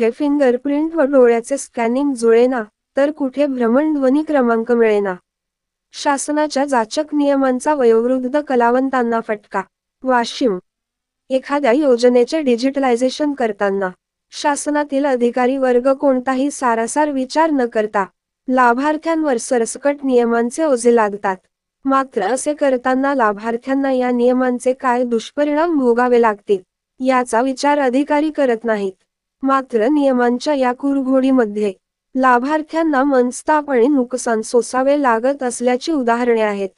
कुठे फिंगरप्रिंट व डोळ्याचे स्कॅनिंग जुळेना तर कुठे भ्रमणध्वनी क्रमांक मिळेना. शासनाच्या जाचक नियमांचा वयोवृद्ध कलावंतांना फटका. वाशिम. एखाद्या योजनेचे डिजिटलायझेशन करताना शासनातील अधिकारी वर्ग कोणताही सारासार विचार न करता लाभार्थ्यांवर सरसकट नियमांचे ओझे लागतात. मात्र असे करताना लाभार्थ्यांना या नियमांचे काय दुष्परिणाम भोगावे लागतील याचा विचार अधिकारी करत नाहीत. मात्र नियमांच्या या कुरघोडीमध्ये लाभार्थ्यांना मनस्ताप आणि नुकसान सोसावे लागत असल्याची उदाहरणे आहेत.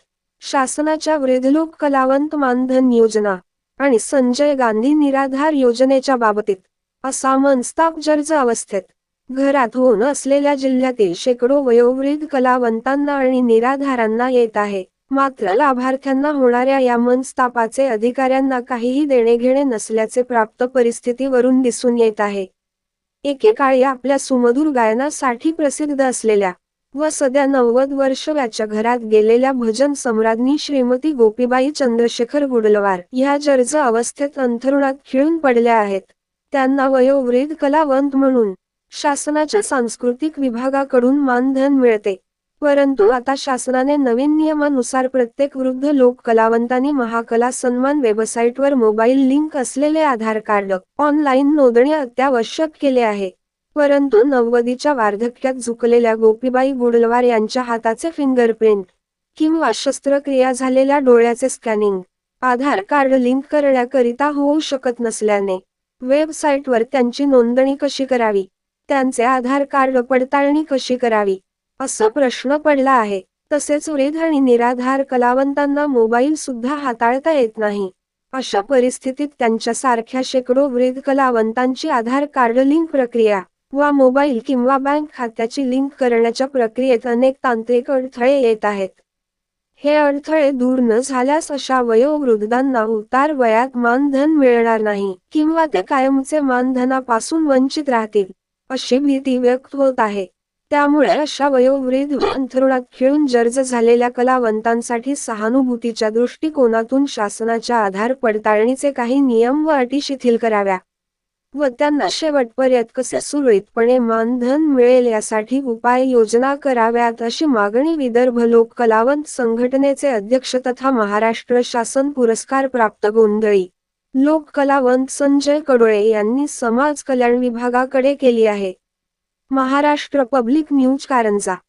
शासनाच्या वृद्धलोक कलावंत मानधन योजना आणि संजय गांधी निराधार योजनेच्या बाबतीत असा मनस्ताप जर्ज अवस्थेत घरात होऊन असलेल्या जिल्ह्यातील शेकडो वयोवृद्ध कलावंतांना आणि निराधारांना येत आहे. मात्र लाभार्थ्यांना होणाऱ्या या मनस्तापाचे अधिकाऱ्यांना काहीही देणे घेणे नसल्याचे प्राप्त परिस्थितीवरून दिसून येत आहे. एकेकाळी आपल्या सुमधुर गायनासाठी प्रसिद्ध असलेल्या व सध्या नव्वद वर्ष याच्या घरात गेलेल्या भजन सम्राज्ञी श्रीमती गोपीबाई चंद्रशेखर गुडलवार ह्या जर्ज अवस्थेत अंथरुणात खिळून पडल्या आहेत. त्यांना वयोवृद्ध कलावंत म्हणून शासनाच्या सांस्कृतिक विभागाकडून मानधन मिळते. परंतु आता शासनाने नवीन नियमानुसार प्रत्येक वृद्ध लोक कलावंतांनी महाकला सन्मान वेबसाईटवर मोबाईल लिंक असलेले आधार कार्ड ऑनलाईन नोंदणी अत्यावश्यक केले आहे. परंतु नव्वदीच्या वार्धक्यात झुकलेल्या गोपीबाई गुडलवार यांच्या हाताचे फिंगरप्रिंट किंवा शस्त्रक्रिया झालेल्या डोळ्याचे स्कॅनिंग आधार कार्ड लिंक करण्याकरिता होऊ शकत नसल्याने वेबसाईटवर त्यांची नोंदणी कशी करावी? त्यांचे आधार कार्ड पडताळणी कशी करावी? असा प्रश्न पडला आहे. तसेच वृद्ध आणि निराधार कलावंतांना मोबाईल सुद्धा हाताळता येत नाही. अशा परिस्थितीत त्यांच्या सारख्या शेकडो वृद्ध कलावंतांची आधार कार्ड लिंक प्रक्रिया वा मोबाईल किंवा बँक खात्याची लिंक करण्याच्या प्रक्रियेत अनेक तांत्रिक अडथळे येत आहेत. हे अडथळे दूर न झाल्यास अशा वयोवृद्धांना उतार वयात मानधन मिळणार नाही किंवा ते कायमचे मानधनापासून वंचित राहतील अशी भीती व्यक्त होत आहे. त्यामुळे अशा वयोवृद्ध अंथरुणात खिळून जर्ज झालेल्या कलावंतांसाठी सहानुभूतीच्या दृष्टिकोनातून शासनाच्या आधार पडताळणीचे काही नियम व अटी शिथिल कराव्या व त्यांना शेवटपर्यंत कसे सुरळीतपणे मानधन मिळेल यासाठी उपाय योजना कराव्यात अशी मागणी विदर्भ लोक कलावंत संघटनेचे अध्यक्ष तथा महाराष्ट्र शासन पुरस्कार प्राप्त गोंधळी लोक कलावंत संजय कडोळे यांनी समाज कल्याण विभागाकडे केली आहे. Maharashtra public news Karanja.